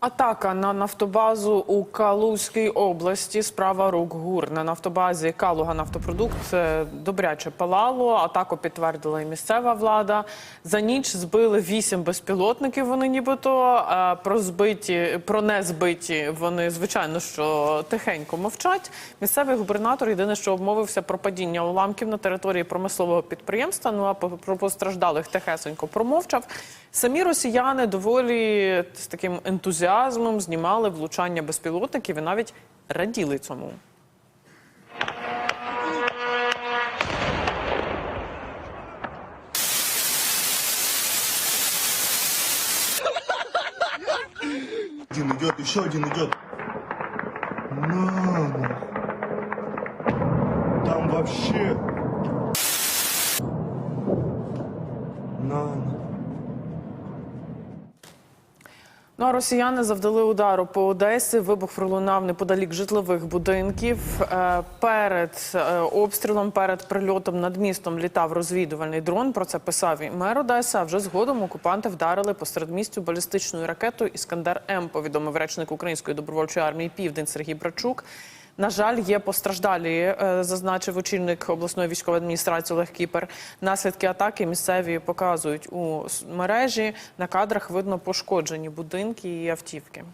Атака на нафтобазу у Калузькій області. Справа рук ГУР на нафтобазі Калуга нафтопродукт е, добряче палало. Атаку підтвердила і місцева влада. За ніч збили вісім безпілотників. Вони нібито е, про збиті, про не збиті. Вони звичайно що тихенько мовчать. Місцевий губернатор єдине, що обмовився про падіння уламків на території промислового підприємства. Ну а про постраждалих тихесенько промовчав. Самі росіяни доволі з таким ентузіазмом знімали влучання безпілотників і навіть раділи цьому. Один идет, еще один идет. На. Там вообще. На. Ну а росіяни завдали удару по Одесі. Вибух пролунав неподалік житлових будинків. Е, Перед е, обстрілом, перед прильотом над містом літав розвідувальний дрон. Про це писав і мер Одеси. А вже згодом окупанти вдарили по середмістю балістичною ракетою Іскандер М. Повідомив речник Української добровольчої армії Південь Сергій Брачук. На жаль, є постраждалі, е, зазначив очільник обласної військової адміністрації Олег Кіпер. Наслідки атаки місцеві показують у мережі. На кадрах видно пошкоджені будинки і автівки.